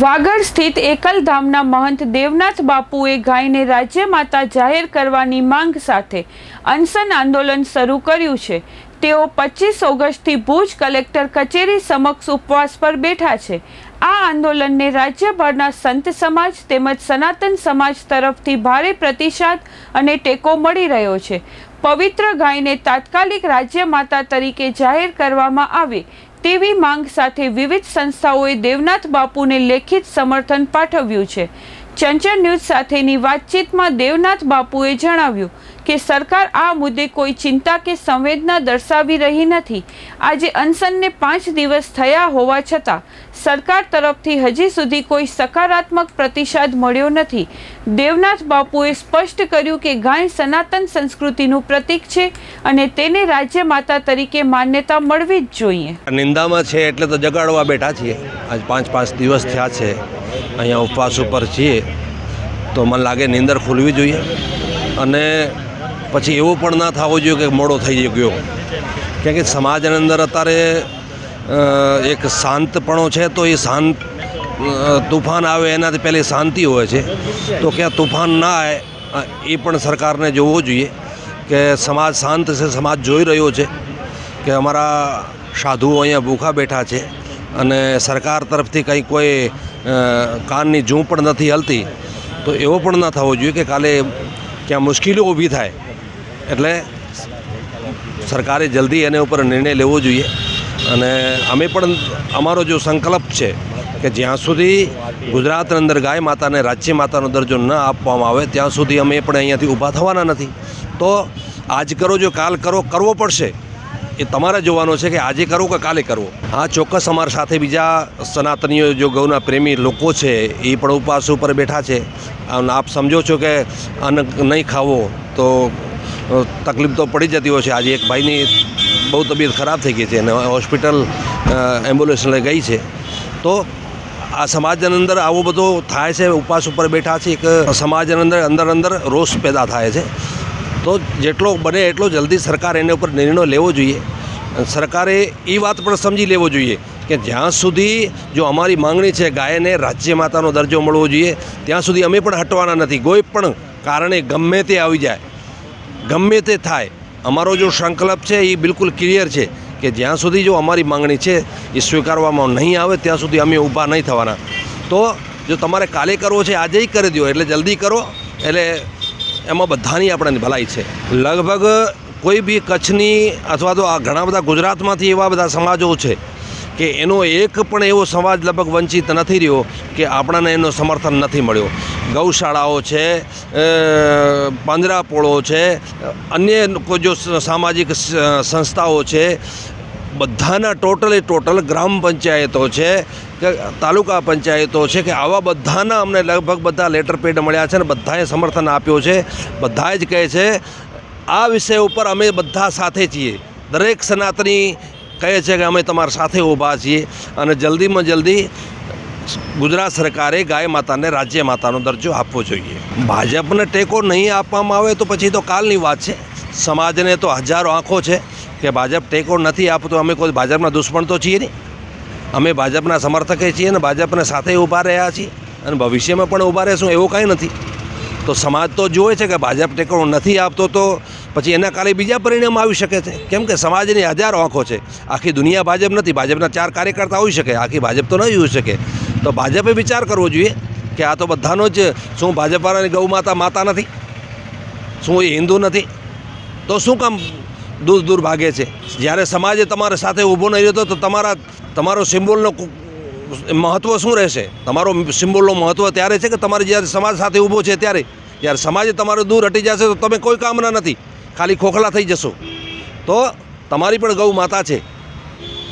વાગડ સ્થિત એકલધામના મહંત દેવનાથ બાપુએ ગાયને રાજ્ય માતા જાહેર કરવાની માંગ સાથે અનશન આંદોલન શરૂ કર્યું છે. તેઓ પચીસ ઓગસ્ટથી ભુજ કલેક્ટર કચેરી સમક્ષ ઉપવાસ પર બેઠા છે. આ આંદોલનને રાજ્યભરના સંત સમાજ તેમજ સનાતન સમાજ તરફથી ભારે પ્રતિસાદ અને ટેકો મળી રહ્યો છે. પવિત્ર ગાયને તાત્કાલિક રાજ્ય માતા તરીકે જાહેર કરવામાં આવે તેવી માંગ સાથે વિવિધ સંસ્થાઓએ દેવનાથ બાપુને લેખિત સમર્થન પાઠવ્યું છે. ચંચળ ન્યૂઝ સાથેની વાતચીતમાં દેવનાથ બાપુએ જણાવ્યું કે સરકાર આ મુદ્દે કોઈ ચિંતા કે સંવેદના દર્શાવી રહી નથી. આજે અનશનને પાંચ દિવસ થયા હોવા છતાં સરકાર તરફથી હજી સુધી કોઈ સકારાત્મક પ્રતિસાદ મળ્યો નથી. દેવનાથ બાપુએ સ્પષ્ટ કર્યું કે ગાય સનાતન સંસ્કૃતિનું પ્રતીક છે અને તેને રાજ્ય માતા તરીકે માન્યતા મળવી જ જોઈએ. નિંદામાં છે એટલે તો જગાડવા બેઠા છીએ. આજ પાંચ પાંચ દિવસ થયા છે. અહીંયા ઉપવાસ ઉપર છીએ, તો મને લાગે નીંદર ખુલવી જોઈએ. અને પછી એવું પણ ના થવું જોઈએ કે મોડો થઈ ગયો કેમ કે સમાજની અંદર અત્યારે એક શાંતપણો છે, તો એ શાંત તુફાન આવે, એનાથી પહેલી શાંતિ હોય છે. તો ક્યાં તુફાન ના આવે એ પણ સરકારને જોવું જોઈએ કે સમાજ શાંત છે, સમાજ જોઈ રહ્યો છે કે અમારા સાધુઓ અહીંયા ભૂખા બેઠા છે. અને સરકાર તરફથી કંઈ કોઈ કાનની જૂં પણ નથી હલતી, તો એવો પણ ના થવો જોઈએ કે કાલે ક્યાં મુશ્કેલીઓ ઊભી થાય. એટલે સરકારે જલ્દી એને ઉપર નિર્ણય લેવો જોઈએ. અને અમે પણ અમારો જો સંકલ્પ છે કે જ્યાં સુધી ગુજરાતની અંદર ગાય માતાને રાજ્ય માતાનો દરજ્જો ન આપવામાં આવે, ત્યાં સુધી અમે પણ અહીંયાથી ઊભા થવાના નથી. તો આજ કરો, જો કાલ કરો, કરવો પડશે. એ તમારે જોવાનો છે કે આજે કરવો કે કાલે કરવો હા, ચોક્કસ અમારા સાથે બીજા સનાતનીઓ જો ગૌના પ્રેમી લોકો છે, એ પણ ઉપવાસ ઉપર બેઠા છે. અને આપ સમજો છો કે અન્ન નહીં ખાવો તો તકલીફ તો પડી જતી હોય છે. આજે એક ભાઈની બહુ તબિયત ખરાબ થઈ ગઈ છે અને હોસ્પિટલ એમ્બ્યુલન્સને ગઈ છે. તો આ સમાજની અંદર આવો બધો થાય છે, ઉપવાસ ઉપર બેઠા છે, એક સમાજની અંદર અંદર અંદર રોષ પેદા થાય છે. તો જેટલો બને એટલો જલ્દી સરકાર એના ઉપર નિર્ણય લેવો જોઈએ. સરકારે એ વાત પણ સમજી લેવો જોઈએ કે જ્યાં સુધી જો અમારી માંગણી છે ગાયને રાજ્ય માતાનો દરજ્જો મળવો જોઈએ, ત્યાં સુધી અમે પણ હટવાના નથી. કોઈ પણ કારણે ગમે તે આવી જાય, ગમે તે થાય, અમારો જો સંકલ્પ છે એ બિલકુલ ક્લિયર છે કે જ્યાં સુધી જો અમારી માંગણી છે એ સ્વીકારવામાં નહીં આવે, ત્યાં સુધી અમે ઊભા નહીં થવાના. તો જો તમારે કાલે કરવો છે, આજે કરી દો એટલે જલ્દી કરો, એટલે એમાં બધાની આપણને ભલાઈ છે. લગભગ કોઈ બી કચ્છની અથવા તો આ ઘણા બધા ગુજરાતમાંથી એવા બધા સમાજો છે કે એનો એક પણ એવો સમાજ લગભગ વંચિત નથી રહ્યો કે આપણને એનો સમર્થન નથી મળ્યો. ગૌશાળાઓ છે પાંજરાપોળો છે, અન્ય કોઈ જો સામાજિક સંસ્થાઓ છે, બધાના ટોટલે ટોટલ ગ્રામ પંચાયતો છે કે તાલુકા પંચાયતો છે કે આવા બધાના અમને લગભગ બધા લેટર પેડ મળ્યા છે અને બધાએ સમર્થન આપ્યું છે. બધાએ જ કહે છે, આ વિષય ઉપર અમે બધા સાથે છીએ. દરેક સનાતની કહે છે કે અમે તમારા સાથે ઊભા છીએ અને જલ્દીમાં જલ્દી ગુજરાત સરકારે ગાય માતાને રાજ્ય માતાનો દરજ્જો આપવો જોઈએ. ભાજપને ટેકો નહીં આપવામાં આવે તો પછી તો કાલની વાત છે. સમાજને તો હજારો આંખો છે કે ભાજપ ટેકો નથી આપતો, અમે કોઈ ભાજપના દુશ્મન તો છીએ નહીં. અમે ભાજપના સમર્થકે છીએ અને ભાજપને સાથે ઊભા રહ્યા છીએ અને ભવિષ્યમાં પણ ઊભા રહેશું એવું કાંઈ નથી. તો સમાજ તો જોવે છે કે ભાજપ ટેકો નથી આપતો તો પછી એના કાલે બીજા પરિણામ આવી શકે છે. કેમ કે સમાજની હજારો આંખો છે. આખી દુનિયા ભાજપ નથી. ભાજપના ચાર કાર્યકર્તા હોઈ શકે. આખી ભાજપ તો નહીં હોઈ શકે. તો ભાજપે વિચાર કરવો જોઈએ કે આ તો બધાનો જ શું ભાજપવાળાની ગૌ માતા માતા નથી? શું એ હિન્દુ નથી? તો શું કામ દૂર દૂર ભાગે છે. જ્યારે સમાજે તમારા સાથે ઊભો નહીં રહેતો તો તમારા, તમારો સિમ્બોલનો મહત્ત્વ શું રહેશે? તમારો સિમ્બોલનો મહત્ત્વ ત્યારે છે કે તમારે જ્યારે સમાજ સાથે ઊભો છે ત્યારે? જ્યારે સમાજે તમારો દૂર હટી જશે તો તમે કોઈ કામના નથી. ખાલી ખોખલા થઈ જશો. તો તમારી પણ ગૌ માતા છે.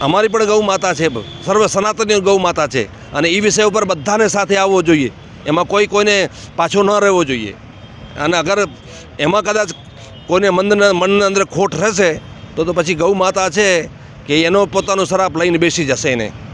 અમારી પણ ગૌ માતા છે. સર્વ સનાતનની ગૌ માતા છે. અને એ વિષય ઉપર બધાને સાથે આવવો જોઈએ. એમાં કોઈ કોઈને પાછો ન રહેવો જોઈએ. અને અગર એમાં કદાચ કોઈને મન મનના અંદર ખોટ રહેશે, તો તો પછી ગૌ માતા છે કે એનો પોતાનો શરાપ લઈને બેસી જશે એને.